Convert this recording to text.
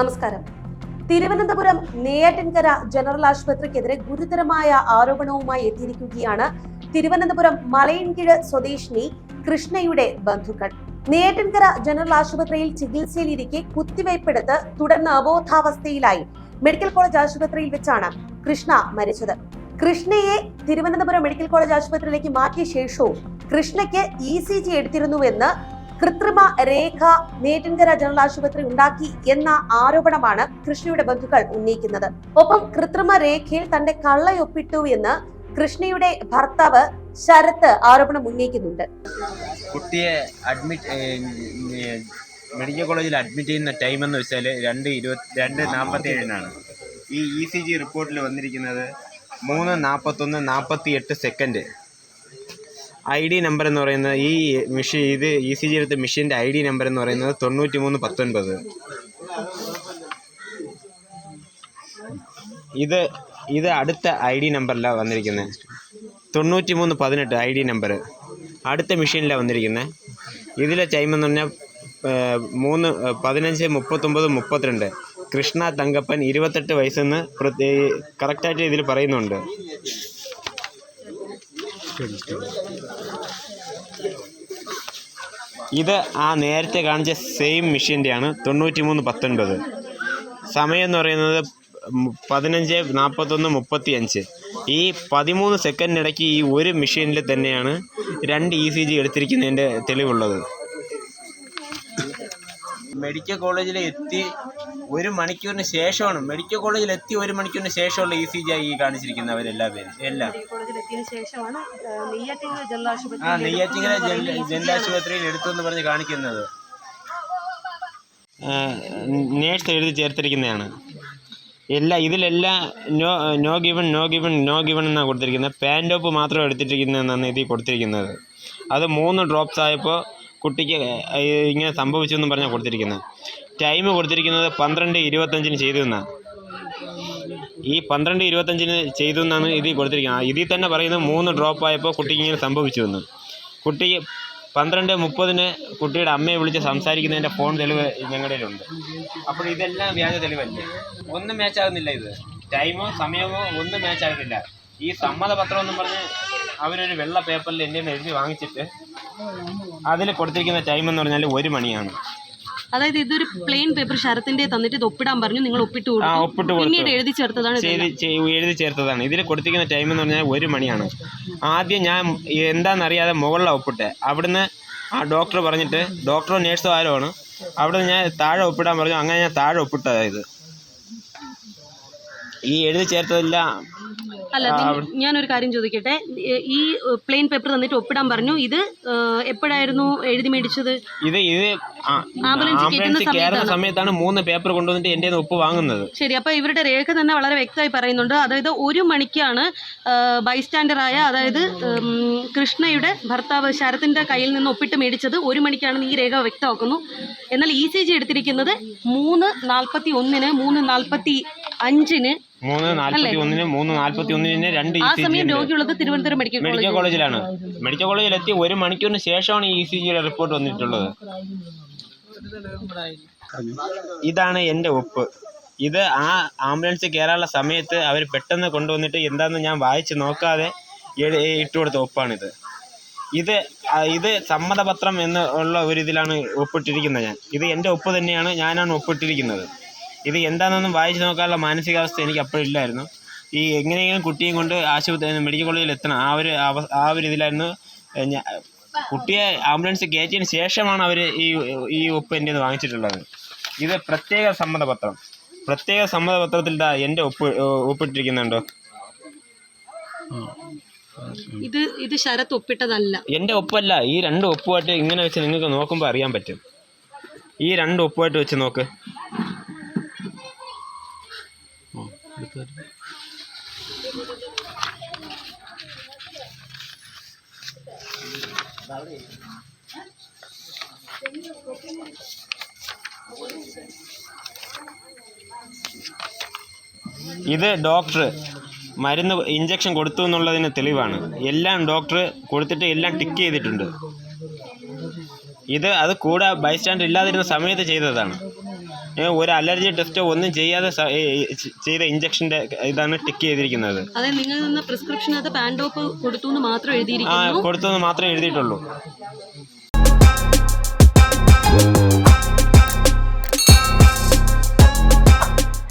നമസ്കാരം. തിരുവനന്തപുരം നെയ്യാറ്റിൻകര ജനറൽ ആശുപത്രിക്കെതിരെ ഗുരുതരമായ ആരോപണവുമായി എത്തിയിരിക്കുകയാണ് തിരുവനന്തപുരം മലയൻകിഴ് സ്വദേശിനി കൃഷ്ണയുടെ ബന്ധുക്കൾ. നെയ്യാറ്റിൻകര ജനറൽ ആശുപത്രിയിൽ ചികിത്സയിലിരിക്കെ കുത്തിവയ്പ്പെടുത്ത് തുടർന്ന് അബോധാവസ്ഥയിലായി മെഡിക്കൽ കോളേജ് ആശുപത്രിയിൽ വെച്ചാണ് കൃഷ്ണ മരിച്ചത്. കൃഷ്ണയെ തിരുവനന്തപുരം മെഡിക്കൽ കോളേജ് ആശുപത്രിയിലേക്ക് മാറ്റിയ ശേഷവും കൃഷ്ണയ്ക്ക് ഇ സി ജി എടുത്തിരുന്നുവെന്ന് കൃത്രിമ രേഖ നേറ്റിൻകര ജനറൽ ആശുപത്രി ഉണ്ടാക്കി എന്ന ആരോപണമാണ് കൃഷ്ണയുടെ ബന്ധുക്കൾ ഉന്നയിക്കുന്നത്. ഒപ്പം കൃത്രിമ രേഖയിൽ തന്റെ കള്ളയൊപ്പിട്ടു എന്ന് കൃഷ്ണയുടെ ഭർത്താവ് ശരത്ത് ആരോപണം ഉന്നയിക്കുന്നുണ്ട്. കുട്ടിയെ അഡ്മിറ്റ് മെഡിക്കൽ കോളേജിൽ അഡ്മിറ്റ് ചെയ്യുന്ന ടൈം എന്ന് വെച്ചാൽ രണ്ട് ഇരുപത്തി രണ്ട് നാൽപ്പത്തി ഏഴിനാണ് ഈ ഇ സി ജി റിപ്പോർട്ടിൽ വന്നിരിക്കുന്നത് മൂന്ന് നാൽപ്പത്തൊന്ന് നാൽപ്പത്തി എട്ട് സെക്കൻഡ് ഐ ഡി നമ്പർ എന്ന് പറയുന്നത് ഈ മെഷീൻ ഇത് ഇ സി ജി എടുത്ത മെഷീന്റെ ഐ ഡി നമ്പർ എന്ന് പറയുന്നത് തൊണ്ണൂറ്റി മൂന്ന് പത്തൊൻപത്. ഇത് ഇത് അടുത്ത ഐ ഡി നമ്പറിലാണ് വന്നിരിക്കുന്നത് തൊണ്ണൂറ്റി മൂന്ന് പതിനെട്ട് ഐ ഡി നമ്പർ. അടുത്ത മെഷീനിലാണ് വന്നിരിക്കുന്നത് ഇതിലെ ടൈം എന്ന് പറഞ്ഞാൽ മൂന്ന് പതിനഞ്ച് മുപ്പത്തൊമ്പത് മുപ്പത്തിരണ്ട്. കൃഷ്ണ തങ്കപ്പൻ ഇരുപത്തെട്ട് വയസ്സെന്ന് പ്രത്യേക കറക്റ്റായിട്ട് ഇതിൽ പറയുന്നുണ്ട്. ഇത് ആ നേരത്തെ കാണിച്ച സെയിം മെഷീന്റെയാണ് തൊണ്ണൂറ്റി മൂന്ന് പത്തൊൻപത്. സമയം എന്ന് പറയുന്നത് പതിനഞ്ച് നാൽപ്പത്തൊന്ന് മുപ്പത്തി അഞ്ച് ഈ പതിമൂന്ന് സെക്കൻഡിനിടയ്ക്ക് ഈ ഒരു മെഷീനിൽ തന്നെയാണ് രണ്ട് ഇ സി ജി എടുത്തിരിക്കുന്നതിന്റെ തെളിവുള്ളത്. മെഡിക്കൽ കോളേജിൽ എത്തി ഒരു മണിക്കൂറിന് ശേഷമാണ് മെഡിക്കൽ കോളേജിൽ എത്തി ഒരു മണിക്കൂറിന് ശേഷമുള്ള ഇ സി ജി ആയി ഈ കാണിച്ചിരിക്കുന്നത് അവരെല്ലാ പേരും എല്ലാം ആ ആശുപത്രിയിൽ എടുത്തു എന്ന് പറഞ്ഞ് കാണിക്കുന്നത്. നേഴ്സ് എഴുതി ചേർത്തിരിക്കുന്നതാണ്. എല്ലാ ഇതിലെല്ലാം no no given no given no given എന്നാണ് കൊടുത്തിരിക്കുന്നത്. പാന്റോപ്പ് മാത്രം എടുത്തിട്ടിരിക്കുന്നതെന്നാണ് ഇതിൽ കൊടുത്തിരിക്കുന്നത്. അത് മൂന്ന് ഡ്രോപ്സ് ആയപ്പോൾ കുട്ടിക്ക് ഇങ്ങനെ സംഭവിച്ചു എന്നും പറഞ്ഞാൽ കൊടുത്തിരിക്കുന്നത് ടൈം കൊടുത്തിരിക്കുന്നത് പന്ത്രണ്ട് ഇരുപത്തഞ്ചിന് ചെയ്തു എന്നാണ് ഈ പന്ത്രണ്ട് ഇരുപത്തഞ്ചിന് ചെയ്തു എന്നാണ് ഇതിൽ കൊടുത്തിരിക്കുന്നത് ഇതിൽ തന്നെ പറയുന്നത് മൂന്ന് ഡ്രോപ്പ് ആയപ്പോൾ കുട്ടിക്ക് ഇങ്ങനെ സംഭവിച്ചു എന്ന് കുട്ടി പന്ത്രണ്ട് മുപ്പതിന് കുട്ടിയുടെ അമ്മയെ വിളിച്ച് സംസാരിക്കുന്നതിന്റെ ഫോൺ തെളിവ് ഞങ്ങളുടെ ഉണ്ട് അപ്പോൾ ഇതെല്ലാം വ്യാജ തെളിവല്ലേ? ഒന്നും മാച്ച് ആകുന്നില്ല ഇത്. ടൈമോ സമയമോ ഒന്നും മാച്ച് ആകുന്നില്ല. ഈ സമ്മതപത്രം എന്നും പറഞ്ഞ് അവരൊരു വെള്ള പേപ്പറിൽ എന്റെ എഴുതി വാങ്ങിച്ചിട്ട് അതിൽ കൊടുത്തിരിക്കുന്ന ടൈം എന്ന് പറഞ്ഞാൽ ഒരു മണിയാണ്. അതായത് ഇതൊരു പ്ലെയിൻ പേപ്പർ ശരത്തിന്റെ തന്നിട്ട് ഇത് ഒപ്പിടാൻ പറഞ്ഞു നിങ്ങൾ ഒപ്പിട്ട് ഒപ്പിട്ട് പിന്നീട് എഴുതി ചേർത്തതാണ് എഴുതി ചേർത്തതാണ്. ഇതിൽ കൊടുത്തിരിക്കുന്ന ടൈം എന്ന് പറഞ്ഞാൽ ഒരു മണിയാണ്. ആദ്യം ഞാൻ എന്താണെന്നറിയാതെ മുകളിലാണ് ഒപ്പിട്ടെ. അവിടുന്ന് ആ ഡോക്ടർ പറഞ്ഞിട്ട് ഡോക്ടറോ നേഴ്സോ ആരോ ആണ് അവിടുന്ന് ഞാൻ താഴെ ഒപ്പിടാൻ പറഞ്ഞു. അങ്ങനെ ഞാൻ താഴെ ഒപ്പിട്ടതായത് ഈ എഴുതി ചേർത്തതെല്ലാം അല്ല ഞാൻ ഞാനൊരു കാര്യം ചോദിക്കട്ടെ. ഈ പ്ലെയിൻ പേപ്പർ തന്നിട്ട് ഒപ്പിടാൻ പറഞ്ഞു. ഇത് എപ്പോഴായിരുന്നു എഴുതി മേടിച്ചത്? ഇത് ഇത് ആംബുലൻസ് കയറുന്ന സമയത്താണ്. മൂന്ന് പേപ്പർ കൊണ്ടുവന്നിട്ട് എന്റെ ഒപ്പ് വാങ്ങുന്നത്. ശരി അപ്പൊ ഇവരുടെ രേഖ തന്നെ വളരെ വ്യക്തമായി പറയുന്നുണ്ട്. അതായത് ഒരു മണിക്കാണ് ബൈസ്റ്റാൻഡറായ അതായത് കൃഷ്ണയുടെ ഭർത്താവ് ശരത്തിന്റെ കയ്യിൽ നിന്ന് ഒപ്പിട്ട് മേടിച്ചത് ഒരു മണിക്കാണ് ഈ രേഖ വ്യക്തമാക്കുന്നു. എന്നാൽ ഇ സി ജി എടുത്തിരിക്കുന്നത് മൂന്ന് നാൽപ്പത്തി ഒന്നിന് മൂന്ന് നാൽപ്പത്തി അഞ്ചിന് മൂന്ന് നാൽപ്പത്തി ഒന്നിന് മൂന്ന് നാൽപ്പത്തി ഒന്നിന് രണ്ട് ആ സമയം രോഗിയുള്ളത് തിരുവനന്തപുരം മെഡിക്കൽ മെഡിക്കൽ കോളേജിലാണ്. മെഡിക്കൽ കോളേജിൽ എത്തി ഒരു മണിക്കൂറിന് ശേഷമാണ് ഇ സി ജിയുടെ റിപ്പോർട്ട് വന്നിട്ടുള്ളത്. ഇതാണ് എന്റെ ഒപ്പ്. ഇത് ആ ആംബുലൻസ് കയറാനുള്ള സമയത്ത് അവർ പെട്ടെന്ന് കൊണ്ടുവന്നിട്ട് എന്താണെന്ന് ഞാൻ വായിച്ച് നോക്കാതെ ഇട്ടു ഇട്ട് കൊടുത്ത ഒപ്പാണിത്. ഇത് ഇത് സമ്മതപത്രം എന്നുള്ള ഒരു ഇതിലാണ് ഒപ്പിട്ടിരിക്കുന്നത് ഞാൻ. ഇത് എന്റെ ഒപ്പ് തന്നെയാണ് ഞാനാണ് ഒപ്പിട്ടിരിക്കുന്നത്. ഇത് എന്താണെന്നൊന്നും വായിച്ച് നോക്കാനുള്ള മാനസികാവസ്ഥ എനിക്ക് അപ്പോഴില്ലായിരുന്നു ഈ എങ്ങനെയെങ്കിലും കുട്ടിയും കൊണ്ട് ആശുപത്രി മെഡിക്കൽ കോളേജിൽ എത്തണം. ആ ഒരു ആ ഒരു ഇതിലായിരുന്നു കുട്ടിയെ ആംബുലൻസ് കയറ്റിയതിന് ശേഷമാണ് അവർ ഈ ഈ ഒപ്പ് എന്റെ നിന്ന് വാങ്ങിച്ചിട്ടുള്ളത്. ഇത് പ്രത്യേക സമ്മതപത്രം. പ്രത്യേക സമ്മതപത്രത്തിൽ ഇതാ എന്റെ ഒപ്പ് ഒപ്പിട്ടിരിക്കുന്നുണ്ടോ ഇത് ഇത് ശരത്ത് ഒപ്പിട്ടതല്ല. എന്റെ ഒപ്പല്ല ഈ രണ്ട് ഒപ്പുമായിട്ട് ഇങ്ങനെ വെച്ച് നിങ്ങൾക്ക് നോക്കുമ്പോൾ അറിയാൻ പറ്റും. ഈ രണ്ട് ഒപ്പുമായിട്ട് വെച്ച് നോക്ക്. ഇത് ഡോക്ടർ മരുന്ന് ഇഞ്ചക്ഷൻ കൊടുത്തു എന്നുള്ളതിന് തെളിവാണ്. എല്ലാം ഡോക്ടർ കൊടുത്തിട്ട് എല്ലാം ടിക്ക് ചെയ്തിട്ടുണ്ട്. ഇത് അത് കൂടെ ബൈസ്റ്റാൻഡർ ഇല്ലാതിരുന്ന സമയത്ത് ചെയ്തതാണ്. ഒരു അലർജി ടെസ്റ്റോ ഒന്നും ചെയ്യാതെ ചെയ്ത ഇഞ്ചക്ഷന്റെ ഇതാണ് ടിക്ക് ചെയ്തിരിക്കുന്നത്. ആ നിങ്ങൾ നിന്ന് പ്രിസ്ക്രിപ്ഷനകത്ത് പാൻഡോപ്പ് കൊടുത്തു എന്ന് മാത്രം ആ എഴുതിയിരിക്കുന്നു കൊടുത്തെന്ന് മാത്രമേ എഴുതിയിട്ടുള്ളൂ.